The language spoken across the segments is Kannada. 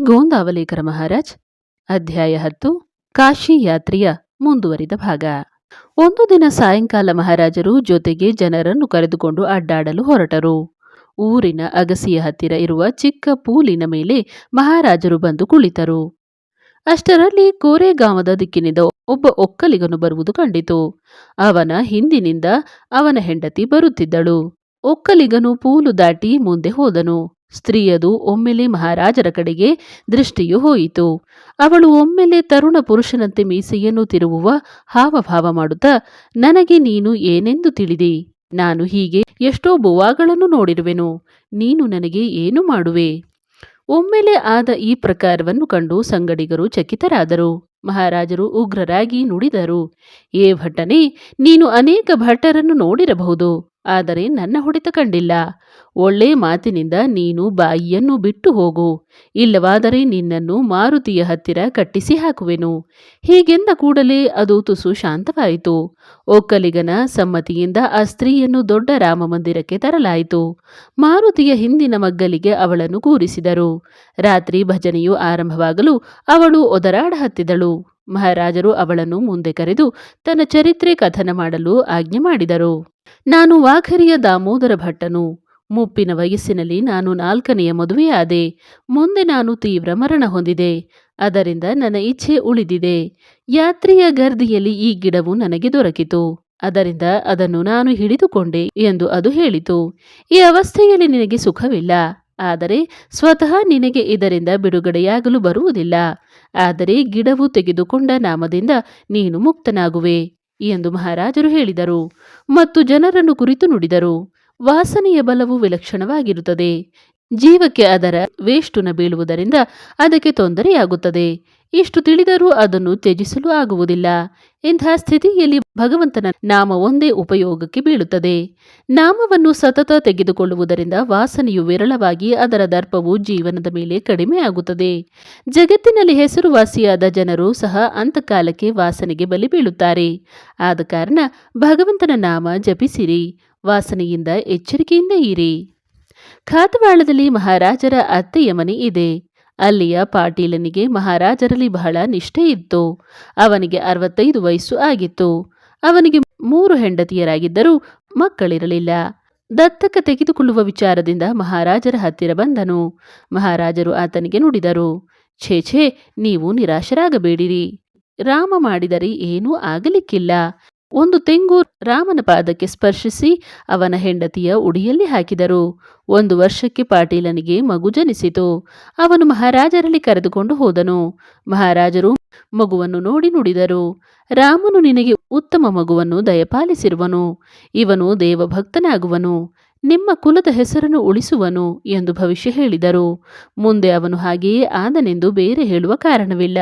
ಗೋಂದಾವಲೇಕರ ಮಹಾರಾಜ್, ಅಧ್ಯಾಯ ಹತ್ತು, ಕಾಶಿ ಯಾತ್ರೆಯ ಮುಂದುವರಿದ ಭಾಗ. ಒಂದು ದಿನ ಸಾಯಂಕಾಲ ಮಹಾರಾಜರು ಜೊತೆಗೆ ಜನರನ್ನು ಕರೆದುಕೊಂಡು ಅಡ್ಡಾಡಲು ಹೊರಟರು. ಊರಿನ ಅಗಸಿಯ ಹತ್ತಿರ ಇರುವ ಚಿಕ್ಕ ಪೂಲಿನ ಮೇಲೆ ಮಹಾರಾಜರು ಬಂದು ಕುಳಿತರು. ಅಷ್ಟರಲ್ಲಿ ಕೋರೆಗಾಮದ ದಿಕ್ಕಿನಿಂದ ಒಬ್ಬ ಒಕ್ಕಲಿಗನು ಬರುವುದು ಕಂಡಿತು. ಅವನ ಹಿಂದಿನಿಂದ ಅವನ ಹೆಂಡತಿ ಬರುತ್ತಿದ್ದಳು. ಒಕ್ಕಲಿಗನು ಪೂಲು ದಾಟಿ ಮುಂದೆ ಹೋದನು. ಸ್ತ್ರೀಯದು ಒಮ್ಮೆಲೆ ಮಹಾರಾಜರ ಕಡೆಗೆ ದೃಷ್ಟಿಯು ಹೋಯಿತು. ಅವಳು ಒಮ್ಮೆಲೆ ತರುಣ ಪುರುಷನಂತೆ ಮೀಸೆಯನ್ನು ತಿರುವುವ ಹಾವಭಾವ ಮಾಡುತ್ತಾ, ನನಗೆ ನೀನು ಏನೆಂದು ತಿಳಿದಿ? ನಾನು ಹೀಗೆ ಎಷ್ಟೋ ಬುವಾಗಳನ್ನು ನೋಡಿರುವೆನು, ನೀನು ನನಗೆ ಏನು ಮಾಡುವೆ? ಒಮ್ಮೆಲೆ ಆದ ಈ ಪ್ರಕಾರವನ್ನು ಕಂಡು ಸಂಗಡಿಗರು ಚಕಿತರಾದರು. ಮಹಾರಾಜರು ಉಗ್ರರಾಗಿ ನುಡಿದರು. ಏ ಭಟ್ಟನೆ, ನೀನು ಅನೇಕ ಭಟ್ಟರನ್ನು ನೋಡಿರಬಹುದು, ಆದರೆ ನನ್ನ ಹೊಡೆತ ಕಂಡಿಲ್ಲ. ಒಳ್ಳೆ ಮಾತಿನಿಂದ ನೀನು ಬಾಯಿಯನ್ನು ಬಿಟ್ಟು ಹೋಗು. ಇಲ್ಲವಾದರೆ ನಿನ್ನನ್ನು ಮಾರುತಿಯ ಹತ್ತಿರ ಕಟ್ಟಿಸಿ ಹಾಕುವೆನು. ಹೀಗೆಂದ ಕೂಡಲೇ ಅದು ತುಸು ಶಾಂತವಾಯಿತು. ಒಕ್ಕಲಿಗನ ಸಮ್ಮತಿಯಿಂದ ಆ ಸ್ತ್ರೀಯನ್ನು ದೊಡ್ಡ ರಾಮ ಮಂದಿರಕ್ಕೆ ತರಲಾಯಿತು. ಮಾರುತಿಯ ಹಿಂದಿನ ಮಗ್ಗಲಿಗೆ ಅವಳನ್ನು ಕೂರಿಸಿದರು. ರಾತ್ರಿ ಭಜನೆಯು ಆರಂಭವಾಗಲು ಅವಳು ಒದರಾಡ ಹತ್ತಿದಳು. ಮಹಾರಾಜರು ಅವಳನ್ನು ಮುಂದೆ ಕರೆದು ತನ್ನ ಚರಿತ್ರೆ ಕಥನ ಮಾಡಲು ಆಜ್ಞೆ ಮಾಡಿದರು. ನಾನು ವಾಖರಿಯ ದಾಮೋದರ ಭಟ್ಟನು. ಮುಪ್ಪಿನ ವಯಸ್ಸಿನಲ್ಲಿ ನಾನು ನಾಲ್ಕನೆಯ ಮದುವೆಯಾದೆ, ಮುಂದೆ ನಾನು ತೀವ್ರ ಮರಣ ಹೊಂದಿದೆ. ಅದರಿಂದ ನನ್ನ ಇಚ್ಛೆ ಉಳಿದಿದೆ. ಯಾತ್ರೆಯ ಗರ್ದಿಯಲ್ಲಿ ಈ ಗಿಡವು ನನಗೆ ದೊರಕಿತು. ಅದರಿಂದ ಅದನ್ನು ನಾನು ಹಿಡಿದುಕೊಂಡೆ ಎಂದು ಅದು ಹೇಳಿತು. ಈ ಅವಸ್ಥೆಯಲ್ಲಿ ನಿನಗೆ ಸುಖವಿಲ್ಲ. ಆದರೆ ಸ್ವತಃ ನಿನಗೆ ಇದರಿಂದ ಬಿಡುಗಡೆಯಾಗಲು ಬರುವುದಿಲ್ಲ. ಆದರೆ ಗಿಡವು ತೆಗೆದುಕೊಂಡ ನಾಮದಿಂದ ನೀನು ಮುಕ್ತನಾಗುವೆ ಎಂದು ಮಹಾರಾಜರು ಹೇಳಿದರು. ಮತ್ತು ಜನರನ್ನು ಕುರಿತು ನುಡಿದರು. ವಾಸನೆಯ ಬಲವು ವಿಲಕ್ಷಣವಾಗಿರುತ್ತದೆ. ಜೀವಕ್ಕೆ ಅದರ ವೇಷ್ಟುನ ಬೀಳುವುದರಿಂದ ಅದಕ್ಕೆ ತೊಂದರೆಯಾಗುತ್ತದೆ. ಇಷ್ಟು ತಿಳಿದರೂ ಅದನ್ನು ತ್ಯಜಿಸಲು ಆಗುವುದಿಲ್ಲ. ಇಂತಹ ಸ್ಥಿತಿಯಲ್ಲಿ ಭಗವಂತನ ನಾಮ ಒಂದೇ ಉಪಯೋಗಕ್ಕೆ ಬೀಳುತ್ತದೆ. ನಾಮವನ್ನು ಸತತ ತೆಗೆದುಕೊಳ್ಳುವುದರಿಂದ ವಾಸನೆಯು ವಿರಳವಾಗಿ ಅದರ ದರ್ಪವು ಜೀವನದ ಮೇಲೆ ಕಡಿಮೆಯಾಗುತ್ತದೆ ಜಗತ್ತಿನಲ್ಲಿ ಹೆಸರುವಾಸಿಯಾದ ಜನರು ಸಹ ಅಂತಕಾಲಕ್ಕೆ ವಾಸನೆಗೆ ಬಲಿ ಬೀಳುತ್ತಾರೆ. ಆದ ಕಾರಣ ಭಗವಂತನ ನಾಮ ಜಪಿಸಿರಿ. ವಾಸನೆಯಿಂದ ಎಚ್ಚರಿಕೆಯಿಂದ ಇರಿ. ಖಾತವಾಳದಲ್ಲಿ ಮಹಾರಾಜರ ಅತ್ತೆಯ ಮನೆ ಇದೆ. ಅಲ್ಲಿಯ ಪಾಟೀಲನಿಗೆ ಮಹಾರಾಜರಲ್ಲಿ ಬಹಳ ನಿಷ್ಠೆ ಇತ್ತು. ಅವನಿಗೆ ಅರವತ್ತೈದು ವಯಸ್ಸು ಆಗಿತ್ತು. ಅವನಿಗೆ ಮೂರು ಹೆಂಡತಿಯರಾಗಿದ್ದರೂ ಮಕ್ಕಳಿರಲಿಲ್ಲ. ದತ್ತಕ ತೆಗೆದುಕೊಳ್ಳುವ ವಿಚಾರದಿಂದ ಮಹಾರಾಜರ ಹತ್ತಿರ ಬಂದನು. ಮಹಾರಾಜರು ಆತನಿಗೆ ನುಡಿದರು, ಛೇ ಛೇ, ನೀವು ನಿರಾಶರಾಗಬೇಡಿರಿ. ರಾಮ ಮಾಡಿದರೆ ಏನೂ ಆಗಲಿಕ್ಕಿಲ್ಲ. ಒಂದು ತೆಂಗು ರಾಮನ ಪಾದಕ್ಕೆ ಸ್ಪರ್ಶಿಸಿ ಅವನ ಹೆಂಡತಿಯ ಉಡಿಯಲ್ಲಿ ಹಾಕಿದರು. ಒಂದು ವರ್ಷಕ್ಕೆ ಪಾಟೀಲನಿಗೆ ಮಗು ಜನಿಸಿತು. ಅವನು ಮಹಾರಾಜರಲ್ಲಿ ಕರೆದುಕೊಂಡು ಹೋದನು. ಮಹಾರಾಜರು ಮಗುವನ್ನು ನೋಡಿ ನುಡಿದರು. ರಾಮನು ನಿನಗೆ ಉತ್ತಮ ಮಗುವನ್ನು ದಯಪಾಲಿಸಿರುವನು. ಇವನು ದೇವಭಕ್ತನಾಗುವನು. ನಿಮ್ಮ ಕುಲದ ಹೆಸರನ್ನು ಉಳಿಸುವನು ಎಂದು ಭವಿಷ್ಯ ಹೇಳಿದರು. ಮುಂದೆ ಅವನು ಹಾಗೆಯೇ ಆದನೆಂದು ಬೇರೆ ಹೇಳುವ ಕಾರಣವಿಲ್ಲ.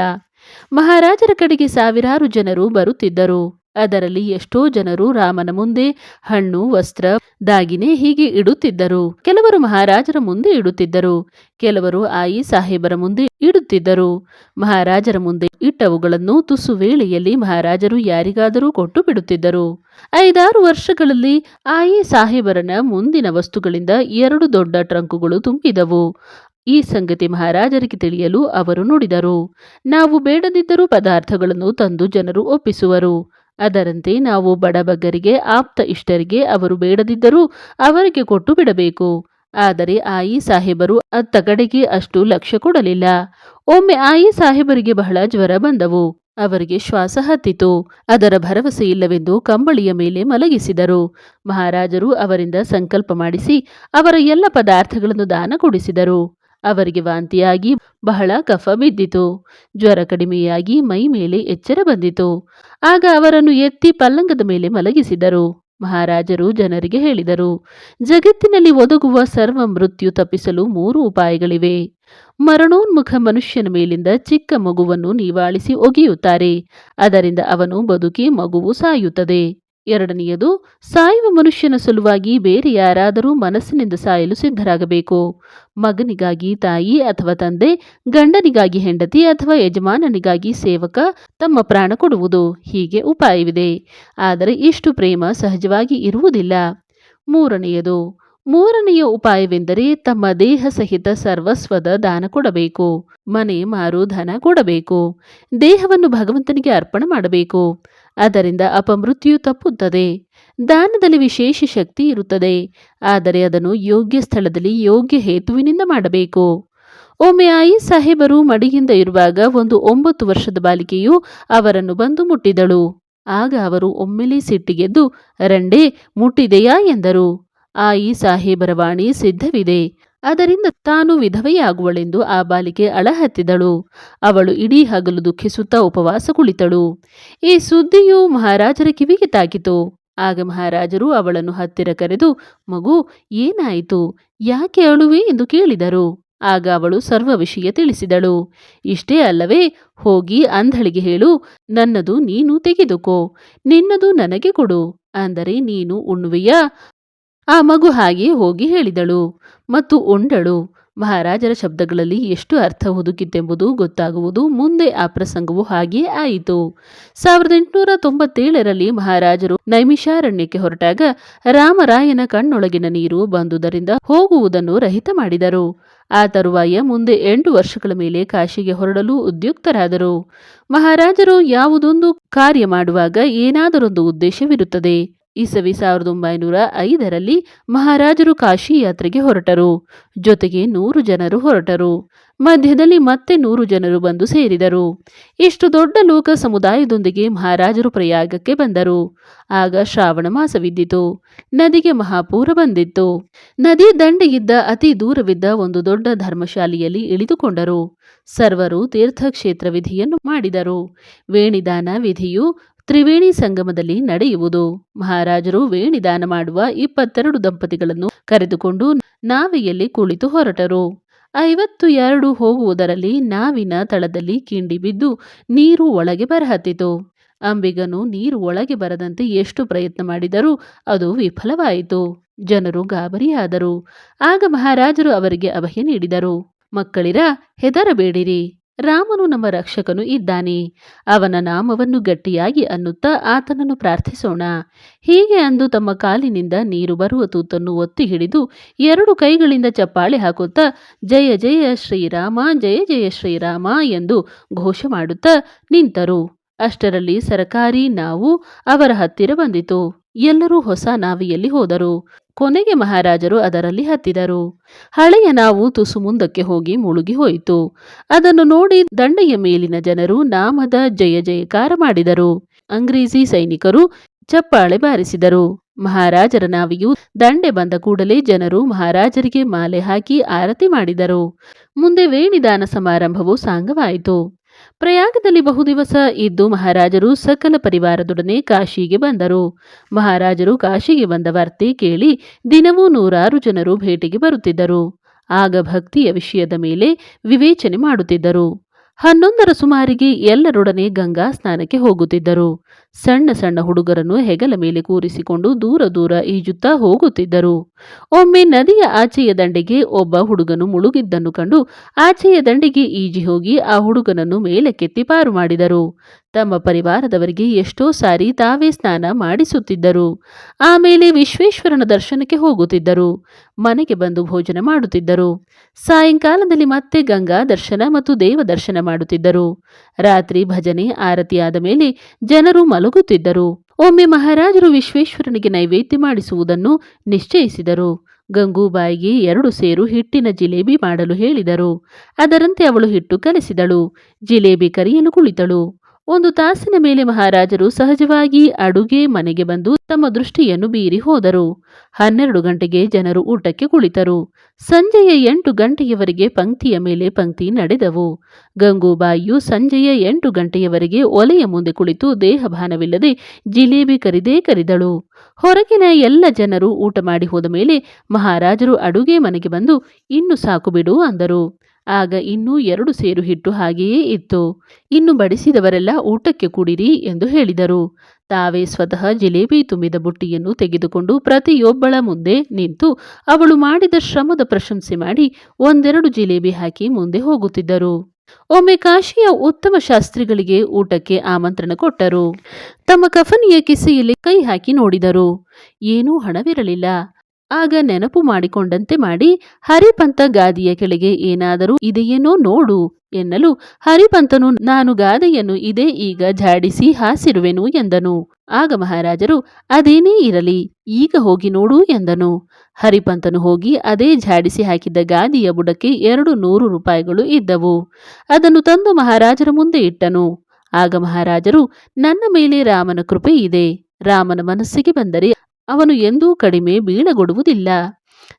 ಮಹಾರಾಜರ ಕಡೆಗೆ ಸಾವಿರಾರು ಜನರು ಬರುತ್ತಿದ್ದರು. ಅದರಲ್ಲಿ ಎಷ್ಟೋ ಜನರು ರಾಮನ ಮುಂದೆ ಹಣ್ಣು, ವಸ್ತ್ರ, ದಾಗಿನೆ ಹೀಗೆ ಇಡುತ್ತಿದ್ದರು. ಕೆಲವರು ಮಹಾರಾಜರ ಮುಂದೆ ಇಡುತ್ತಿದ್ದರು. ಕೆಲವರು ಆಯಿ ಸಾಹೇಬರ ಮುಂದೆ ಇಡುತ್ತಿದ್ದರು. ಮಹಾರಾಜರ ಮುಂದೆ ಇಟ್ಟವುಗಳನ್ನು ತುಸು ವೇಳೆಯಲ್ಲಿ ಮಹಾರಾಜರು ಯಾರಿಗಾದರೂ ಕೊಟ್ಟು ಬಿಡುತ್ತಿದ್ದರು. ಐದಾರು ವರ್ಷಗಳಲ್ಲಿ ಆಯಿ ಸಾಹೇಬರನ ಮುಂದಿನ ವಸ್ತುಗಳಿಂದ ಎರಡು ದೊಡ್ಡ ಟ್ರಂಕುಗಳು ತುಂಬಿದವು. ಈ ಸಂಗತಿ ಮಹಾರಾಜರಿಗೆ ತಿಳಿಯಲು ಅವರು ನುಡಿದರು. ನಾವು ಬೇಡದಿದ್ದರೂ ಪದಾರ್ಥಗಳನ್ನು ತಂದು ಜನರು ಒಪ್ಪಿಸುವರು. ಅದರಂತೆ ನಾವು ಬಡಬಗ್ಗರಿಗೆ, ಆಪ್ತ ಇಷ್ಟರಿಗೆ ಅವರು ಬೇಡದಿದ್ದರೂ ಅವರಿಗೆ ಕೊಟ್ಟು ಬಿಡಬೇಕು. ಆದರೆ ಆಯಿ ಸಾಹೇಬರು ಅತ್ತ ಕಡೆಗೆ ಅಷ್ಟು ಲಕ್ಷ್ಯ ಕೊಡಲಿಲ್ಲ. ಒಮ್ಮೆ ಆಯಿ ಸಾಹೇಬರಿಗೆ ಬಹಳ ಜ್ವರ ಬಂದವು. ಅವರಿಗೆ ಶ್ವಾಸ ಹತ್ತಿತು. ಅದರ ಭರವಸೆ ಇಲ್ಲವೆಂದು ಕಂಬಳಿಯ ಮೇಲೆ ಮಲಗಿಸಿದರು. ಮಹಾರಾಜರು ಅವರಿಂದ ಸಂಕಲ್ಪ ಮಾಡಿಸಿ ಅವರ ಎಲ್ಲ ಪದಾರ್ಥಗಳನ್ನು ದಾನ ಕೊಡಿಸಿದರು. ಅವರಿಗೆ ವಾಂತಿಯಾಗಿ ಬಹಳ ಕಫ ಬಿದ್ದಿತು. ಜ್ವರ ಕಡಿಮೆಯಾಗಿ ಮೈ ಮೇಲೆ ಎಚ್ಚರ ಬಂದಿತು. ಆಗ ಅವರನ್ನು ಎತ್ತಿ ಪಲ್ಲಂಗದ ಮೇಲೆ ಮಲಗಿಸಿದರು. ಮಹಾರಾಜರು ಜನರಿಗೆ ಹೇಳಿದರು, ಜಗತ್ತಿನಲ್ಲಿ ಒದಗುವ ಸರ್ವ ಮೃತ್ಯು ತಪ್ಪಿಸಲು ಮೂರು ಉಪಾಯಗಳಿವೆ. ಮರಣೋನ್ಮುಖ ಮನುಷ್ಯನ ಮೇಲಿಂದ ಚಿಕ್ಕ ಮಗುವನ್ನು ನಿವಾಳಿಸಿ ಒಗೆಯುತ್ತಾರೆ. ಅದರಿಂದ ಅವನು ಬದುಕಿ ಮಗುವು ಸಾಯುತ್ತದೆ. ಎರಡನೆಯದು, ಸಾಯುವ ಮನುಷ್ಯನ ಸಲುವಾಗಿ ಬೇರೆ ಯಾರಾದರೂ ಮನಸ್ಸಿನಿಂದ ಸಾಯಲು ಸಿದ್ಧರಾಗಬೇಕು. ಮಗನಿಗಾಗಿ ತಾಯಿ ಅಥವಾ ತಂದೆ, ಗಂಡನಿಗಾಗಿ ಹೆಂಡತಿ ಅಥವಾ ಯಜಮಾನನಿಗಾಗಿ ಸೇವಕ ತಮ್ಮ ಪ್ರಾಣ ಕೊಡುವುದು ಹೀಗೆ ಉಪಾಯವಿದೆ. ಆದರೆ ಇಷ್ಟು ಪ್ರೇಮ ಸಹಜವಾಗಿ ಇರುವುದಿಲ್ಲ. ಮೂರನೆಯದು, ಮೂರನೆಯ ಉಪಾಯವೆಂದರೆ ತಮ್ಮ ದೇಹ ಸಹಿತ ಸರ್ವಸ್ವದ ದಾನ ಕೊಡಬೇಕು. ಮನೆ ಮಾರು, ಧನ ಕೊಡಬೇಕು. ದೇಹವನ್ನು ಭಗವಂತನಿಗೆ ಅರ್ಪಣೆ ಮಾಡಬೇಕು. ಅದರಿಂದ ಅಪಮೃತ್ಯು ತಪ್ಪುತ್ತದೆ. ದಾನದಲ್ಲಿ ವಿಶೇಷ ಶಕ್ತಿ ಇರುತ್ತದೆ. ಆದರೆ ಅದನ್ನು ಯೋಗ್ಯ ಸ್ಥಳದಲ್ಲಿ ಯೋಗ್ಯ ಹೇತುವಿನಿಂದ ಮಾಡಬೇಕು. ಒಮ್ಮೆ ಆಯಿ ಸಾಹೇಬರು ಮಡಿಯಿಂದ ಇರುವಾಗ ಒಂದು ಒಂಬತ್ತು ವರ್ಷದ ಬಾಲಿಕೆಯು ಅವರನ್ನು ಬಂದು ಮುಟ್ಟಿದಳು. ಆಗ ಅವರು ಒಮ್ಮೆಲೆ ಸಿಟ್ಟಿಗೆದ್ದು ರಂಡೆ, ಮುಟ್ಟಿದೆಯಾ? ಎಂದರು. ಆಯಿ ಸಾಹೇಬರ ವಾಣಿ ಸಿದ್ಧವಿದೆ. ಅದರಿಂದ ತಾನು ವಿಧವೆಯಾಗುವಳೆಂದು ಆ ಬಾಲಿಕೆ ಅಳಹತ್ತಿದಳು. ಅವಳು ಇಡೀ ಹಗಲು ದುಃಖಿಸುತ್ತಾ ಉಪವಾಸ ಕುಳಿತಳು. ಈ ಸುದ್ದಿಯು ಮಹಾರಾಜರ ಕಿವಿಗೆ ತಾಕಿತು. ಆಗ ಮಹಾರಾಜರು ಅವಳನ್ನು ಹತ್ತಿರ ಕರೆದು, ಮಗು, ಏನಾಯಿತು? ಯಾಕೆ ಅಳುವೆ? ಎಂದು ಕೇಳಿದರು. ಆಗ ಅವಳು ಸರ್ವ ವಿಷಯ ತಿಳಿಸಿದಳು. ಇಷ್ಟೇ ಅಲ್ಲವೇ, ಹೋಗಿ ಅಂಧಳಿಗೆ ಹೇಳು, ನನ್ನದು ನೀನು ತೆಗೆದುಕೋ, ನಿನ್ನದು ನನಗೆ ಕೊಡು, ಅಂದರೆ ನೀನು ಉಣ್ಣುವೆಯಾ? ಆ ಮಗು ಹಾಗೆ ಹೋಗಿ ಹೇಳಿದಳು. ಮತ್ತು ಉಂಡಳು. ಮಹಾರಾಜರ ಶಬ್ದಗಳಲ್ಲಿ ಎಷ್ಟು ಅರ್ಥ ಹುದುಕಿತ್ತೆಂಬುದು ಗೊತ್ತಾಗುವುದು. ಮುಂದೆ ಆ ಪ್ರಸಂಗವು ಹಾಗೆಯೇ ಆಯಿತು. ಸಾವಿರದ ಎಂಟುನೂರ ತೊಂಬತ್ತೇಳರಲ್ಲಿ ಮಹಾರಾಜರು ನೈಮಿಷಾರಣ್ಯಕ್ಕೆ ಹೊರಟಾಗ ರಾಮರಾಯನ ಕಣ್ಣೊಳಗಿನ ನೀರು ಬಂದುದರಿಂದ ಹೋಗುವುದನ್ನು ರಹಿತ ಮಾಡಿದರು. ಆ ತರುವಾಯ ಮುಂದೆ ಎಂಟು ವರ್ಷಗಳ ಮೇಲೆ ಕಾಶಿಗೆ ಹೊರಡಲು ಉದ್ಯುಕ್ತರಾದರು. ಮಹಾರಾಜರು ಯಾವುದೊಂದು ಕಾರ್ಯ ಮಾಡುವಾಗ ಏನಾದರೊಂದು ಉದ್ದೇಶವಿರುತ್ತದೆ. ಇಸವಿ ಸಾವಿರದ ಒಂಬೈನೂರ ಐದರಲ್ಲಿ ಮಹಾರಾಜರು ಕಾಶಿ ಯಾತ್ರೆಗೆ ಹೊರಟರು. ಜೊತೆಗೆ ನೂರು ಜನರು ಹೊರಟರು. ಮಧ್ಯದಲ್ಲಿ ಮತ್ತೆ ನೂರು ಜನರು ಬಂದು ಸೇರಿದರು. ಇಷ್ಟು ದೊಡ್ಡ ಲೋಕ ಸಮುದಾಯದೊಂದಿಗೆ ಮಹಾರಾಜರು ಪ್ರಯಾಗಕ್ಕೆ ಬಂದರು. ಆಗ ಶ್ರಾವಣ ಮಾಸವಿದ್ದಿತು. ನದಿಗೆ ಮಹಾಪೂರ ಬಂದಿತ್ತು. ನದಿ ದಂಡೆಗಿದ್ದ ಅತಿ ದೂರವಿದ್ದ ಒಂದು ದೊಡ್ಡ ಧರ್ಮಶಾಲೆಯಲ್ಲಿ ಇಳಿದುಕೊಂಡರು. ಸರ್ವರು ತೀರ್ಥಕ್ಷೇತ್ರ ವಿಧಿಯನ್ನು ಮಾಡಿದರು. ವೇಣಿದಾನ ವಿಧಿಯು ತ್ರಿವೇಣಿ ಸಂಗಮದಲ್ಲಿ ನಡೆಯುವುದು. ಮಹಾರಾಜರು ವೇಣಿದಾನ ಮಾಡುವ ಇಪ್ಪತ್ತೆರಡು ದಂಪತಿಗಳನ್ನು ಕರೆದುಕೊಂಡು ನಾವೆಯಲ್ಲಿ ಕುಳಿತು ಹೊರಟರು. ಐವತ್ತು ಎರಡು ಹೋಗುವುದರಲ್ಲಿ ನಾವಿನ ತಳದಲ್ಲಿ ಕಿಂಡಿ ಬಿದ್ದು ನೀರು ಒಳಗೆ ಬರಹತ್ತಿತು. ಅಂಬಿಗನು ನೀರು ಒಳಗೆ ಬರದಂತೆ ಎಷ್ಟು ಪ್ರಯತ್ನ ಮಾಡಿದರೂ ಅದು ವಿಫಲವಾಯಿತು. ಜನರು ಗಾಬರಿಯಾದರು. ಆಗ ಮಹಾರಾಜರು ಅವರಿಗೆ ಅಭಯ ನೀಡಿದರು. ಮಕ್ಕಳಿರ ಹೆದರಬೇಡಿರಿ. ರಾಮನು ನಮ್ಮ ರಕ್ಷಕನು ಇದ್ದಾನೆ. ಅವನ ನಾಮವನ್ನು ಗಟ್ಟಿಯಾಗಿ ಅನ್ನುತ್ತಾ ಆತನನ್ನು ಪ್ರಾರ್ಥಿಸೋಣ. ಹೀಗೆ ಅಂದು ತಮ್ಮ ಕಾಲಿನಿಂದ ನೀರು ಬರುವ ತೂತನ್ನು ಒತ್ತಿ ಹಿಡಿದು ಎರಡು ಕೈಗಳಿಂದ ಚಪ್ಪಾಳೆ ಹಾಕುತ್ತಾ ಜಯ ಜಯ ಶ್ರೀರಾಮ, ಜಯ ಜಯ ಶ್ರೀರಾಮ ಎಂದು ಘೋಷ ಮಾಡುತ್ತಾ ನಿಂತರು. ಅಷ್ಟರಲ್ಲಿ ಸರಕಾರಿ ನಾವು ಅವರ ಹತ್ತಿರ ಬಂದಿತು. ಎಲ್ಲರೂ ಹೊಸ ನಾವಿಯಲ್ಲಿ ಹೋದರು. ಕೊನೆಗೆ ಮಹಾರಾಜರು ಅದರಲ್ಲಿ ಹತ್ತಿದರು. ಹಳೆಯ ನಾವು ತುಸು ಮುಂದಕ್ಕೆ ಹೋಗಿ ಮುಳುಗಿ ಹೋಯಿತು. ಅದನ್ನು ನೋಡಿ ದಂಡೆಯ ಮೇಲಿನ ಜನರು ನಾಮದ ಜಯ ಜಯಕಾರ ಮಾಡಿದರು. ಅಂಗ್ರೇಜಿ ಸೈನಿಕರು ಚಪ್ಪಾಳೆ ಬಾರಿಸಿದರು. ಮಹಾರಾಜರ ನಾವಿಯು ದಂಡೆ ಬಂದ ಕೂಡಲೇ ಜನರು ಮಹಾರಾಜರಿಗೆ ಮಾಲೆ ಹಾಕಿ ಆರತಿ ಮಾಡಿದರು. ಮುಂದೆ ವೇಣಿದಾನ ಸಮಾರಂಭವು ಸಾಂಗವಾಯಿತು. ಪ್ರಯಾಗದಲ್ಲಿ ಬಹುದಿವಸ ಇದ್ದು ಮಹಾರಾಜರು ಸಕಲ ಪರಿವಾರದೊಡನೆ ಕಾಶಿಗೆ ಬಂದರು. ಮಹಾರಾಜರು ಕಾಶಿಗೆ ಬಂದ ವಾರ್ತೆ ಕೇಳಿ ದಿನವೂ ನೂರಾರು ಜನರು ಭೇಟಿಗೆ ಬರುತ್ತಿದ್ದರು. ಆಗ ಭಕ್ತಿಯ ವಿಷಯದ ಮೇಲೆ ವಿವೇಚನೆ ಮಾಡುತ್ತಿದ್ದರು. ಹನ್ನೊಂದರ ಸುಮಾರಿಗೆ ಎಲ್ಲರೊಡನೆ ಗಂಗಾ ಸ್ನಾನಕ್ಕೆ ಹೋಗುತ್ತಿದ್ದರು. ಸಣ್ಣ ಸಣ್ಣ ಹುಡುಗರನ್ನು ಹೆಗಲ ಮೇಲೆ ಕೂರಿಸಿಕೊಂಡು ದೂರ ದೂರ ಈಜುತ್ತಾ ಹೋಗುತ್ತಿದ್ದರು. ಒಮ್ಮೆ ನದಿಯ ಆಚೆಯ ದಂಡೆಗೆ ಒಬ್ಬ ಹುಡುಗನು ಮುಳುಗಿದ್ದನ್ನು ಕಂಡು ಆಚೆಯ ದಂಡೆಗೆ ಈಜಿ ಹೋಗಿ ಆ ಹುಡುಗನನ್ನು ಮೇಲಕ್ಕೆತ್ತಿ ಪಾರು ಮಾಡಿದರು. ತಮ್ಮ ಪರಿವಾರದವರಿಗೆ ಎಷ್ಟೋ ಸಾರಿ ತಾವೇ ಸ್ನಾನ ಮಾಡಿಸುತ್ತಿದ್ದರು. ಆಮೇಲೆ ವಿಶ್ವೇಶ್ವರನ ದರ್ಶನಕ್ಕೆ ಹೋಗುತ್ತಿದ್ದರು. ಮನೆಗೆ ಬಂದು ಭೋಜನ ಮಾಡುತ್ತಿದ್ದರು. ಸಾಯಂಕಾಲದಲ್ಲಿ ಮತ್ತೆ ಗಂಗಾ ದರ್ಶನ ಮತ್ತು ದೇವ ದರ್ಶನ ಮಾಡುತ್ತಿದ್ದರು. ರಾತ್ರಿ ಭಜನೆ ಆರತಿಯಾದ ಮೇಲೆ ಜನರು ಮಲಗುತ್ತಿದ್ದರು. ಒಮ್ಮೆ ಮಹಾರಾಜರು ವಿಶ್ವೇಶ್ವರನಿಗೆ ನೈವೇದ್ಯ ಮಾಡಿಸುವುದನ್ನು ನಿಶ್ಚಯಿಸಿದರು. ಗಂಗೂಬಾಯಿಗೆ ಎರಡು ಸೇರು ಹಿಟ್ಟಿನ ಜಿಲೇಬಿ ಮಾಡಲು ಹೇಳಿದರು. ಅದರಂತೆ ಅವಳು ಹಿಟ್ಟು ಕಲಿಸಿದಳು. ಜಿಲೇಬಿ ಕರಿಯಲು ಕುಳಿತಳು. ಒಂದು ತಾಸಿನ ಮೇಲೆ ಮಹಾರಾಜರು ಸಹಜವಾಗಿ ಅಡುಗೆ ಮನೆಗೆ ಬಂದು ತಮ್ಮ ದೃಷ್ಟಿಯನ್ನು ಬೀರಿ ಹೋದರು. ಹನ್ನೆರಡು ಗಂಟೆಗೆ ಜನರು ಊಟಕ್ಕೆ ಕುಳಿತರು. ಸಂಜೆಯ ಎಂಟು ಗಂಟೆಯವರೆಗೆ ಪಂಕ್ತಿಯ ಮೇಲೆ ಪಂಕ್ತಿ ನಡೆದವು. ಗಂಗೂಬಾಯಿಯು ಸಂಜೆಯ ಎಂಟು ಗಂಟೆಯವರೆಗೆ ಒಲೆಯ ಮುಂದೆ ಕುಳಿತು ದೇಹಭಾನವಿಲ್ಲದೆ ಜಿಲೇಬಿ ಕರಿದೇ ಕರಿದಳು. ಹೊರಗಿನ ಎಲ್ಲ ಜನರು ಊಟ ಮಾಡಿ ಹೋದ ಮೇಲೆ ಮಹಾರಾಜರು ಅಡುಗೆ ಮನೆಗೆ ಬಂದು, ಇನ್ನು ಸಾಕು ಬಿಡು ಅಂದರು. ಆಗ ಇನ್ನೂ ಎರಡು ಸೇರು ಹಿಟ್ಟು ಹಾಗೆಯೇ ಇತ್ತು. ಇನ್ನು ಬಡಿಸಿದವರೆಲ್ಲ ಊಟಕ್ಕೆ ಕೂಡಿರಿ ಎಂದು ಹೇಳಿದರು. ತಾವೇ ಸ್ವತಃ ಜಿಲೇಬಿ ತುಂಬಿದ ಬುಟ್ಟಿಯನ್ನು ತೆಗೆದುಕೊಂಡು ಪ್ರತಿಯೊಬ್ಬಳ ಮುಂದೆ ನಿಂತು ಅವಳು ಮಾಡಿದ ಶ್ರಮದ ಪ್ರಶಂಸೆ ಮಾಡಿ ಒಂದೆರಡು ಜಿಲೇಬಿ ಹಾಕಿ ಮುಂದೆ ಹೋಗುತ್ತಿದ್ದರು. ಒಮ್ಮೆ ಕಾಶಿಯ ಉತ್ತಮ ಶಾಸ್ತ್ರಿಗಳಿಗೆ ಊಟಕ್ಕೆ ಆಮಂತ್ರಣ ಕೊಟ್ಟರು. ತಮ್ಮ ಕಫನಿಯ ಕಿಸೆಯಲ್ಲಿ ಕೈ ಹಾಕಿ ನೋಡಿದರು. ಏನೂ ಹಣವಿರಲಿಲ್ಲ. ಆಗ ನೆನಪು ಮಾಡಿಕೊಂಡಂತೆ ಮಾಡಿ ಹರಿಪಂತ ಗಾದಿಯ ಕೆಳಗೆ ಏನಾದರೂ ಇದೆಯೇನೋ ನೋಡು ಎನ್ನಲು ಹರಿಪಂತನು ನಾನು ಗಾದೆಯನ್ನು ಇದೇ ಈಗ ಝಾಡಿಸಿ ಹಾಸಿರುವೆನು ಎಂದನು. ಆಗ ಮಹಾರಾಜರು, ಅದೇನೇ ಇರಲಿ, ಈಗ ಹೋಗಿ ನೋಡು ಎಂದನು. ಹರಿಪಂತನು ಹೋಗಿ ಅದೇ ಝಾಡಿಸಿ ಹಾಕಿದ್ದ ಗಾದಿಯ ಬುಡಕ್ಕೆ ಎರಡು ನೂರು ರೂಪಾಯಿಗಳು ಇದ್ದವು. ಅದನ್ನು ತಂದು ಮಹಾರಾಜರ ಮುಂದೆ ಇಟ್ಟನು. ಆಗ ಮಹಾರಾಜರು, ನನ್ನ ಮೇಲೆ ರಾಮನ ಕೃಪೆ ಇದೆ. ರಾಮನ ಮನಸ್ಸಿಗೆ ಬಂದರೆ ಅವನು ಎಂದೂ ಕಡಿಮೆ ಬೀಳಗೊಡುವುದಿಲ್ಲ.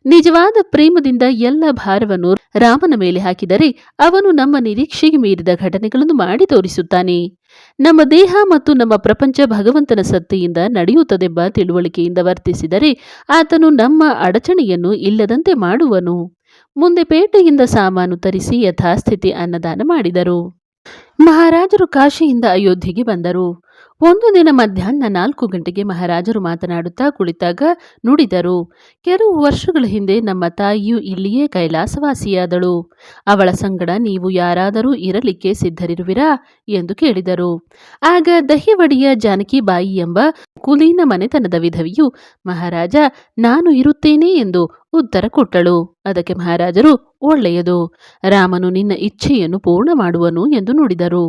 ನಿಜವಾದ ಪ್ರೇಮದಿಂದ ಎಲ್ಲ ಭಾರವನ್ನು ರಾಮನ ಮೇಲೆ ಹಾಕಿದರೆ ಅವನು ನಮ್ಮ ನಿರೀಕ್ಷೆಗೆ ಮೀರಿದ ಘಟನೆಗಳನ್ನು ಮಾಡಿ ತೋರಿಸುತ್ತಾನೆ. ನಮ್ಮ ದೇಹ ಮತ್ತು ನಮ್ಮ ಪ್ರಪಂಚ ಭಗವಂತನ ಸತ್ತೆಯಿಂದ ನಡೆಯುತ್ತದೆಂಬ ತಿಳುವಳಿಕೆಯಿಂದ ವರ್ತಿಸಿದರೆ ಆತನು ನಮ್ಮ ಅಡಚಣೆಯನ್ನು ಇಲ್ಲದಂತೆ ಮಾಡುವನು. ಮುಂದೆ ಪೇಟೆಯಿಂದ ಸಾಮಾನು ತರಿಸಿ ಯಥಾಸ್ಥಿತಿ ಅನ್ನದಾನ ಮಾಡಿದರು. ಮಹಾರಾಜರು ಕಾಶಿಯಿಂದ ಅಯೋಧ್ಯೆಗೆ ಬಂದರು. ಒಂದು ದಿನ ಮಧ್ಯಾಹ್ನ ನಾಲ್ಕು ಗಂಟೆಗೆ ಮಹಾರಾಜರು ಮಾತನಾಡುತ್ತಾ ಕುಳಿತಾಗ ನುಡಿದರು. ಕೆಲವು ವರ್ಷಗಳ ಹಿಂದೆ ನಮ್ಮ ತಾಯಿಯು ಇಲ್ಲಿಯೇ ಕೈಲಾಸವಾಸಿಯಾದಳು. ಅವಳ ಸಂಗಡ ನೀವು ಯಾರಾದರೂ ಇರಲಿಕ್ಕೆ ಸಿದ್ಧರಿರುವಿರಾ? ಎಂದು ಕೇಳಿದರು. ಆಗ ದಹಿವಡಿಯ ಜಾನಕಿಬಾಯಿ ಎಂಬ ಕುಲೀನ ಮನೆತನದ ವಿಧವಿಯು, ಮಹಾರಾಜ, ನಾನು ಇರುತ್ತೇನೆ ಎಂದು ಉತ್ತರ ಕೊಟ್ಟಳು. ಅದಕ್ಕೆ ಮಹಾರಾಜರು, ಒಳ್ಳೆಯದು. ರಾಮನು ನಿನ್ನ ಇಚ್ಛೆಯನ್ನು ಪೂರ್ಣ ಮಾಡುವನು ಎಂದು ನುಡಿದರು.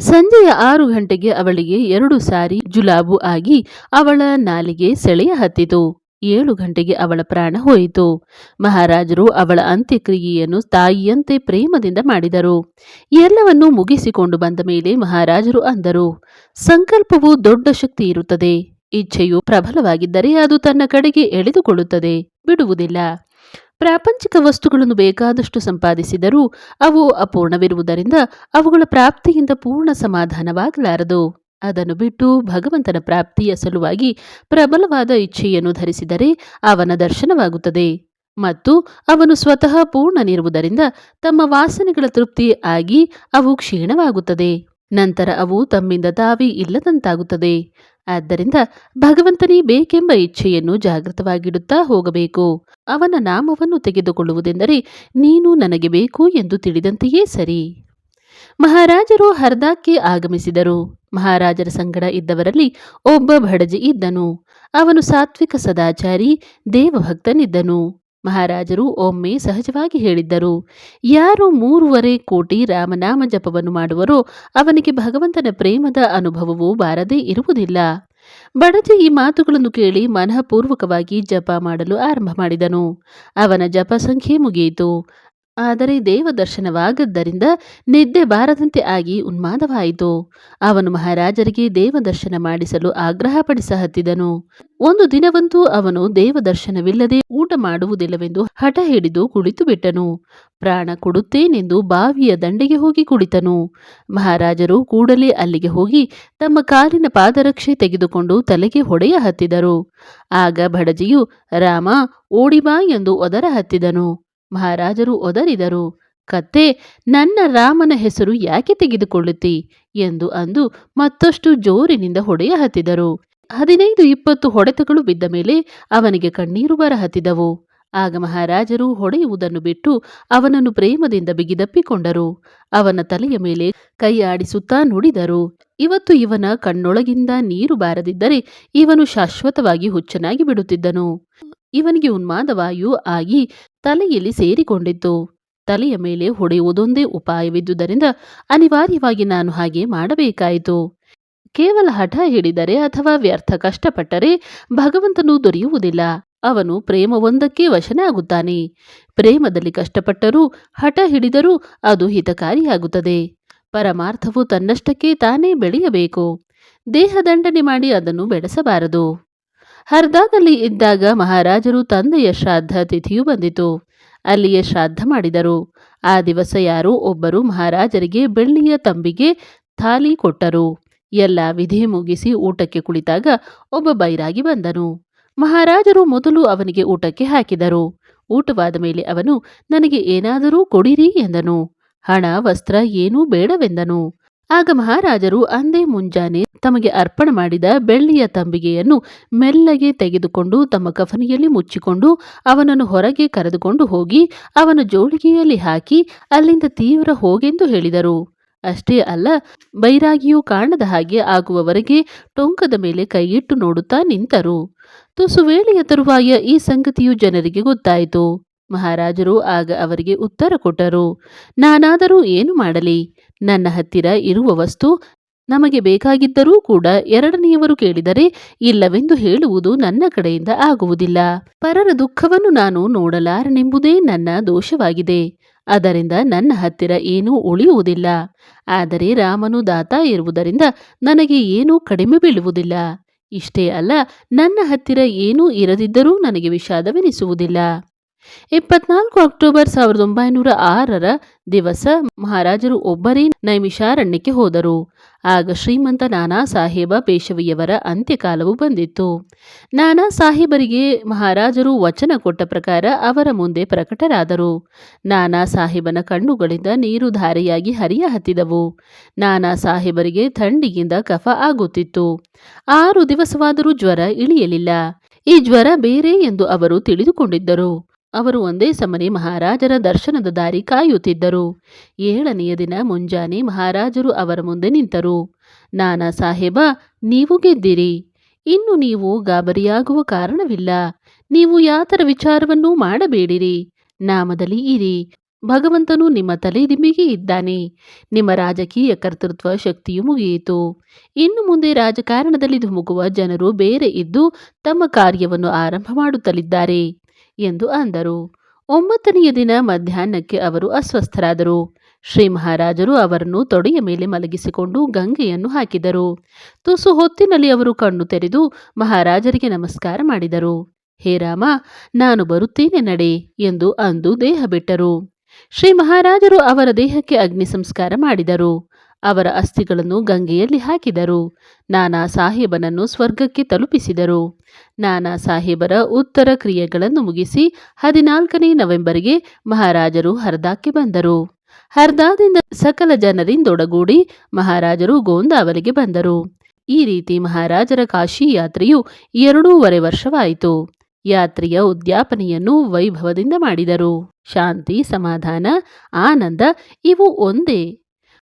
ಸಂಜೆಯ ಆರು ಗಂಟೆಗೆ ಅವಳಿಗೆ ಎರಡು ಸಾರಿ ಜುಲಾಬು ಆಗಿ ಅವಳ ನಾಲಿಗೆ ಸೆಳೆಯ ಹತ್ತಿತು. ಏಳು ಗಂಟೆಗೆ ಅವಳ ಪ್ರಾಣ ಹೋಯಿತು. ಮಹಾರಾಜರು ಅವಳ ಅಂತ್ಯಕ್ರಿಯೆಯನ್ನು ತಾಯಿಯಂತೆ ಪ್ರೇಮದಿಂದ ಮಾಡಿದರು. ಎಲ್ಲವನ್ನೂ ಮುಗಿಸಿಕೊಂಡು ಬಂದ ಮೇಲೆ ಮಹಾರಾಜರು ಅಂದರು, ಸಂಕಲ್ಪವು ದೊಡ್ಡ ಶಕ್ತಿ ಇರುತ್ತದೆ. ಇಚ್ಛೆಯು ಪ್ರಬಲವಾಗಿದ್ದರೆ ಅದು ತನ್ನ ಕಡೆಗೆ ಎಳೆದುಕೊಳ್ಳುತ್ತದೆ. ಬಿಡುವುದಿಲ್ಲ. ಪ್ರಾಪಂಚಿಕ ವಸ್ತುಗಳನ್ನು ಬೇಕಾದಷ್ಟು ಸಂಪಾದಿಸಿದರೂ ಅವು ಅಪೂರ್ಣವಿರುವುದರಿಂದ ಅವುಗಳ ಪ್ರಾಪ್ತಿಯಿಂದ ಪೂರ್ಣ ಸಮಾಧಾನವಾಗಲಾರದು. ಅದನ್ನು ಬಿಟ್ಟು ಭಗವಂತನ ಪ್ರಾಪ್ತಿಯ ಸಲುವಾಗಿ ಪ್ರಬಲವಾದ ಇಚ್ಛೆಯನ್ನು ಧರಿಸಿದರೆ ಅವನ ದರ್ಶನವಾಗುತ್ತದೆ. ಮತ್ತು ಅವನು ಸ್ವತಃ ಪೂರ್ಣನಿರುವುದರಿಂದ ತಮ್ಮ ವಾಸನೆಗಳ ತೃಪ್ತಿ ಆಗಿ ಅವು ಕ್ಷೀಣವಾಗುತ್ತದೆ. ನಂತರ ಅವು ತಮ್ಮಿಂದ ತಾವಿ ಇಲ್ಲದಂತಾಗುತ್ತದೆ. ಆದ್ದರಿಂದ ಭಗವಂತನೇ ಬೇಕೆಂಬ ಇಚ್ಛೆಯನ್ನು ಜಾಗೃತವಾಗಿಡುತ್ತಾ ಹೋಗಬೇಕು. ಅವನ ನಾಮವನ್ನು ತೆಗೆದುಕೊಳ್ಳುವುದೆಂದರೆ ನೀನು ನನಗೆ ಬೇಕು ಎಂದು ತಿಳಿದಂತೆಯೇ ಸರಿ. ಮಹಾರಾಜರು ಹರ್ದಾಕ್ಕೆ ಆಗಮಿಸಿದರು. ಮಹಾರಾಜರ ಸಂಗಡ ಇದ್ದವರಲ್ಲಿ ಒಬ್ಬ ಭಡಜಿ ಇದ್ದನು. ಅವನು ಸಾತ್ವಿಕ ಸದಾಚಾರಿ, ದೇವಭಕ್ತನಿದ್ದನು. ಮಹಾರಾಜರು ಒಮ್ಮೆ ಸಹಜವಾಗಿ ಹೇಳಿದ್ದರು, ಯಾರು ಮೂರುವರೆ ಕೋಟಿ ರಾಮನಾಮ ಜಪವನ್ನು ಮಾಡುವರೋ ಅವನಿಗೆ ಭಗವಂತನ ಪ್ರೇಮದ ಅನುಭವವು ಬಾರದೇ ಇರುವುದಿಲ್ಲ. ಬಡಜಿ ಈ ಮಾತುಗಳನ್ನು ಕೇಳಿ ಮನಃಪೂರ್ವಕವಾಗಿ ಜಪ ಮಾಡಲು ಆರಂಭ ಮಾಡಿದನು. ಅವನ ಜಪ ಸಂಖ್ಯೆ ಮುಗಿಯಿತು. ಆದರೆ ದೇವದರ್ಶನವಾಗದ್ದರಿಂದ ನಿದ್ದೆ ಬಾರದಂತೆ ಆಗಿ ಉನ್ಮಾದವಾಯಿತು. ಅವನು ಮಹಾರಾಜರಿಗೆ ದೇವದರ್ಶನ ಮಾಡಿಸಲು ಆಗ್ರಹಪಡಿಸ ಹತ್ತಿದನು ಒಂದು ದಿನವಂತೂ ಅವನು ದೇವದರ್ಶನವಿಲ್ಲದೆ ಊಟ ಮಾಡುವುದಿಲ್ಲವೆಂದು ಹಠ ಹಿಡಿದು ಕುಳಿತು ಬಿಟ್ಟನು ಪ್ರಾಣ ಕೊಡುತ್ತೇನೆಂದು ಬಾವಿಯ ದಂಡೆಗೆ ಹೋಗಿ ಕುಳಿತನು. ಮಹಾರಾಜರು ಕೂಡಲೇ ಅಲ್ಲಿಗೆ ಹೋಗಿ ತಮ್ಮ ಕಾಲಿನ ಪಾದರಕ್ಷೆ ತೆಗೆದುಕೊಂಡು ತಲೆಗೆ ಹೊಡೆಯ ಹತ್ತಿದರು. ಆಗ ಭಡಜಿಯು, ರಾಮ ಓಡಿಬಾ ಎಂದು ಒದರ ಹತ್ತಿದನು. ಮಹಾರಾಜರು ಒದರಿದರು. ಕತ್ತೆ, ನನ್ನ ರಾಮನ ಹೆಸರು ಯಾಕೆ ತೆಗೆದುಕೊಳ್ಳುತ್ತಿ? ಎಂದು ಅಂದು ಮತ್ತಷ್ಟು ಜೋರಿನಿಂದ ಹೊಡೆಯ ಹತ್ತಿದರು. ಹದಿನೈದು ಇಪ್ಪತ್ತು ಹೊಡೆತಗಳು ಬಿದ್ದ ಮೇಲೆ ಅವನಿಗೆ ಕಣ್ಣೀರು ಬರಹತ್ತಿದವು. ಆಗ ಮಹಾರಾಜರು ಹೊಡೆಯುವುದನ್ನು ಬಿಟ್ಟು ಅವನನ್ನು ಪ್ರೇಮದಿಂದ ಬಿಗಿದಪ್ಪಿಕೊಂಡರು. ಅವನ ತಲೆಯ ಮೇಲೆ ಕೈ ಆಡಿಸುತ್ತಾ ನುಡಿದರು. ಇವತ್ತು ಇವನ ಕಣ್ಣೊಳಗಿಂದ ನೀರು ಬಾರದಿದ್ದರೆ ಇವನು ಶಾಶ್ವತವಾಗಿ ಹುಚ್ಚನಾಗಿ ಬಿಡುತ್ತಿದ್ದನು. ಇವನಿಗೆ ಉನ್ಮಾದವಾಯು ಆಗಿ ತಲೆಯಲ್ಲಿ ಸೇರಿಕೊಂಡಿತ್ತು ತಲೆಯ ಮೇಲೆ ಹೊಡೆಯುವುದೊಂದೇ ಉಪಾಯವಿದ್ದುದರಿಂದ ಅನಿವಾರ್ಯವಾಗಿ ನಾನು ಹಾಗೆ ಮಾಡಬೇಕಾಯಿತು. ಕೇವಲ ಹಠ ಹಿಡಿದರೆ ಅಥವಾ ವ್ಯರ್ಥ ಕಷ್ಟಪಟ್ಟರೆ ಭಗವಂತನು ದೊರೆಯುವುದಿಲ್ಲ. ಅವನು ಪ್ರೇಮವೊಂದಕ್ಕೆ ವಶನಾಗುತ್ತಾನೆ. ಪ್ರೇಮದಲ್ಲಿ ಕಷ್ಟಪಟ್ಟರೂ ಹಠ ಹಿಡಿದರೂ ಅದು ಹಿತಕಾರಿಯಾಗುತ್ತದೆ. ಪರಮಾರ್ಥವು ತನ್ನಷ್ಟಕ್ಕೆ ತಾನೇ ಬೆಳೆಯಬೇಕು. ದೇಹದಂಡನೆ ಮಾಡಿ ಅದನ್ನು ಬೆಳೆಸಬಾರದು. ಹರ್ದಾದಲ್ಲಿ ಇದ್ದಾಗ ಮಹಾರಾಜರು ತಂದೆಯ ಶ್ರಾದ್ದ ತಿಥಿಯು ಬಂದಿತು. ಅಲ್ಲಿಯೇ ಶ್ರಾದ್ದ ಮಾಡಿದರು. ಆ ದಿವಸ ಯಾರೋ ಒಬ್ಬರು ಮಹಾರಾಜರಿಗೆ ಬೆಳ್ಳಿಯ ತಂಬಿಗೆ ಥಾಲಿ ಕೊಟ್ಟರು. ಎಲ್ಲ ವಿಧಿ ಮುಗಿಸಿ ಊಟಕ್ಕೆ ಕುಳಿತಾಗ ಒಬ್ಬ ಬೈರಾಗಿ ಬಂದನು. ಮಹಾರಾಜರು ಮೊದಲು ಅವನಿಗೆ ಊಟಕ್ಕೆ ಹಾಕಿದರು. ಊಟವಾದ ಮೇಲೆ ಅವನು, ನನಗೆ ಏನಾದರೂ ಕೊಡಿರಿ ಎಂದನು. ಹಣ, ವಸ್ತ್ರ ಏನೂ ಬೇಡವೆಂದನು. ಆಗ ಮಹಾರಾಜರು ಅಂದೇ ಮುಂಜಾನೆ ತಮಗೆ ಅರ್ಪಣ ಮಾಡಿದ ಬೆಳ್ಳಿಯ ತಂಬಿಗೆಯನ್ನು ಮೆಲ್ಲಗೆ ತೆಗೆದುಕೊಂಡು ತಮ್ಮ ಕಫನಿಯಲ್ಲಿ ಮುಚ್ಚಿಕೊಂಡು ಅವನನ್ನು ಹೊರಗೆ ಕರೆದುಕೊಂಡು ಹೋಗಿ ಅವನ ಜೋಳಿಗೆಯಲ್ಲಿ ಹಾಕಿ ಅಲ್ಲಿಂದ ತೀವ್ರ ಹೋಗೆಂದು ಹೇಳಿದರು. ಅಷ್ಟೇ ಅಲ್ಲ, ಬೈರಾಗಿಯೂ ಕಾಣದ ಹಾಗೆ ಆಗುವವರೆಗೆ ಟೊಂಕದ ಮೇಲೆ ಕೈಯಿಟ್ಟು ನೋಡುತ್ತಾ ನಿಂತರು. ತುಸು ವೇಳೆಯ ತರುವಾಯ ಈ ಸಂಗತಿಯು ಜನರಿಗೆ ಗೊತ್ತಾಯಿತು. ಮಹಾರಾಜರು ಆಗ ಅವರಿಗೆ ಉತ್ತರ ಕೊಟ್ಟರು, ನಾನಾದರೂ ಏನು ಮಾಡಲಿ? ನನ್ನ ಹತ್ತಿರ ಇರುವ ವಸ್ತು ನಮಗೆ ಬೇಕಾಗಿದ್ದರೂ ಕೂಡ ಎರಡನೆಯವರು ಕೇಳಿದರೆ ಇಲ್ಲವೆಂದು ಹೇಳುವುದು ನನ್ನ ಕಡೆಯಿಂದ ಆಗುವುದಿಲ್ಲ. ಪರರ ದುಃಖವನ್ನು ನಾನು ನೋಡಲಾರನೆಂಬುದೇ ನನ್ನ ದೋಷವಾಗಿದೆ. ಅದರಿಂದ ನನ್ನ ಹತ್ತಿರ ಏನೂ ಉಳಿಯುವುದಿಲ್ಲ. ಆದರೆ ರಾಮನು ದಾತ ಇರುವುದರಿಂದ ನನಗೆ ಏನೂ ಕಡಿಮೆ ಬೀಳುವುದಿಲ್ಲ. ಇಷ್ಟೇ ಅಲ್ಲ, ನನ್ನ ಹತ್ತಿರ ಏನೂ ಇರದಿದ್ದರೂ ನನಗೆ ವಿಷಾದವೆನಿಸುವುದಿಲ್ಲ. ಇಪ್ಪತ್ನಾಲ್ಕು ಅಕ್ಟೋಬರ್ ಸಾವಿರದ ಒಂಬೈನೂರ ಆರರ ದಿವಸ ಮಹಾರಾಜರು ಒಬ್ಬರೇ ನೈಮಿಷಾರಣ್ಯಕ್ಕೆ ಹೋದರು. ಆಗ ಶ್ರೀಮಂತ ನಾನಾ ಸಾಹೇಬ ಪೇಶವಿಯವರ ಅಂತ್ಯಕಾಲವು ಬಂದಿತ್ತು. ನಾನಾ ಸಾಹೇಬರಿಗೆ ಮಹಾರಾಜರು ವಚನ ಕೊಟ್ಟ ಪ್ರಕಾರ ಅವರ ಮುಂದೆ ಪ್ರಕಟರಾದರು. ನಾನಾ ಸಾಹೇಬನ ಕಣ್ಣುಗಳಿಂದ ನೀರು ಧಾರೆಯಾಗಿ ಹರಿಯ ಹತ್ತಿದವು. ನಾನಾ ಸಾಹೇಬರಿಗೆ ಥಂಡಿಯಿಂದ ಕಫ ಆಗುತ್ತಿತ್ತು. ಆರು ದಿವಸವಾದರೂ ಜ್ವರ ಇಳಿಯಲಿಲ್ಲ. ಈ ಜ್ವರ ಬೇರೆ ಎಂದು ಅವರು ತಿಳಿದುಕೊಂಡಿದ್ದರು. ಅವರು ಒಂದೇ ಸಮನೆ ಮಹಾರಾಜರ ದರ್ಶನದ ದಾರಿ ಕಾಯುತ್ತಿದ್ದರು. ಏಳನೆಯ ದಿನ ಮುಂಜಾನೆ ಮಹಾರಾಜರು ಅವರ ಮುಂದೆ ನಿಂತರು. ನಾನಾ ಸಾಹೇಬ, ನೀವು ಗೆದ್ದಿರಿ. ಇನ್ನು ನೀವು ಗಾಬರಿಯಾಗುವ ಕಾರಣವಿಲ್ಲ. ನೀವು ಯಾತರ ವಿಚಾರವನ್ನೂ ಮಾಡಬೇಡಿರಿ. ನಾಮದಲ್ಲಿ ಇರಿ. ಭಗವಂತನು ನಿಮ್ಮ ತಲೆದಿಂಬಿಗೆ ಇದ್ದಾನೆ. ನಿಮ್ಮ ರಾಜಕೀಯ ಕರ್ತೃತ್ವ ಶಕ್ತಿಯು ಮುಗಿಯಿತು. ಇನ್ನು ಮುಂದೆ ರಾಜಕಾರಣದಲ್ಲಿ ಧುಮುಕುವ ಜನರು ಬೇರೆ ಇದ್ದು ತಮ್ಮ ಕಾರ್ಯವನ್ನು ಆರಂಭ ಮಾಡುತ್ತಲಿದ್ದಾರೆ. ಎಂದು ಅಂದರು. ಒಂಬತ್ತನೆಯ ದಿನ ಮಧ್ಯಾಹ್ನಕ್ಕೆ ಅವರು ಅಸ್ವಸ್ಥರಾದರು. ಶ್ರೀ ಮಹಾರಾಜರು ಅವರನ್ನು ತೊಡೆಯ ಮೇಲೆ ಮಲಗಿಸಿಕೊಂಡು ಗಂಗೆಯನ್ನು ಹಾಕಿದರು. ತುಸು ಹೊತ್ತಿನಲ್ಲಿ ಅವರು ಕಣ್ಣು ತೆರೆದು ಮಹಾರಾಜರಿಗೆ ನಮಸ್ಕಾರ ಮಾಡಿದರು. ಹೇ ರಾಮ, ನಾನು ಬರುತ್ತೇನೆ ನಡೆ ಎಂದು ಅಂದು ದೇಹ ಬಿಟ್ಟರು. ಶ್ರೀ ಮಹಾರಾಜರು ಅವರ ದೇಹಕ್ಕೆ ಅಗ್ನಿ ಸಂಸ್ಕಾರ ಮಾಡಿದರು. ಅವರ ಅಸ್ಥಿಗಳನ್ನು ಗಂಗೆಯಲ್ಲಿ ಹಾಕಿದರು. ನಾನಾ ಸಾಹೇಬನನ್ನು ಸ್ವರ್ಗಕ್ಕೆ ತಲುಪಿಸಿದರು. ನಾನಾ ಸಾಹೇಬರ ಉತ್ತರ ಕ್ರಿಯೆಗಳನ್ನು ಮುಗಿಸಿ ಹದಿನಾಲ್ಕನೇ ನವೆಂಬರ್ಗೆ ಮಹಾರಾಜರು ಹರ್ದಾಕ್ಕೆ ಬಂದರು. ಹರ್ದಾದಿಂದ ಸಕಲ ಜನರಿಂದೊಡಗೂಡಿ ಮಹಾರಾಜರು ಗೋಂದಾವಲಿಗೆ ಬಂದರು. ಈ ರೀತಿ ಮಹಾರಾಜರ ಕಾಶಿ ಯಾತ್ರೆಯು ಎರಡೂವರೆ ವರ್ಷವಾಯಿತು. ಯಾತ್ರೆಯ ಉದ್ಯಾಪನೆಯನ್ನು ವೈಭವದಿಂದ ಮಾಡಿದರು. ಶಾಂತಿ, ಸಮಾಧಾನ, ಆನಂದ ಇವು ಒಂದೇ.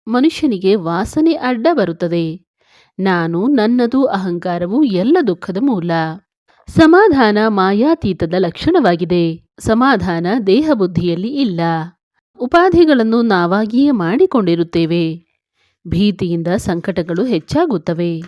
ಮನುಷ್ಯನಿಗೆ ವಾಸನೆ ಅಡ್ಡ ಬರುತ್ತದೆ. ನಾನು ನನ್ನದು ಅಹಂಕಾರವು ಎಲ್ಲ ದುಃಖದ ಮೂಲ. ಸಮಾಧಾನ ಮಾಯಾತೀತದ ಲಕ್ಷಣವಾಗಿದೆ. ಸಮಾಧಾನ ದೇಹ ಬುದ್ಧಿಯಲ್ಲಿ ಇಲ್ಲ. ಉಪಾಧಿಗಳನ್ನು ನಾವಾಗಿಯೇ ಮಾಡಿಕೊಂಡಿರುತ್ತೇವೆ. ಭೀತಿಯಿಂದ ಸಂಕಟಗಳು ಹೆಚ್ಚಾಗುತ್ತವೆ.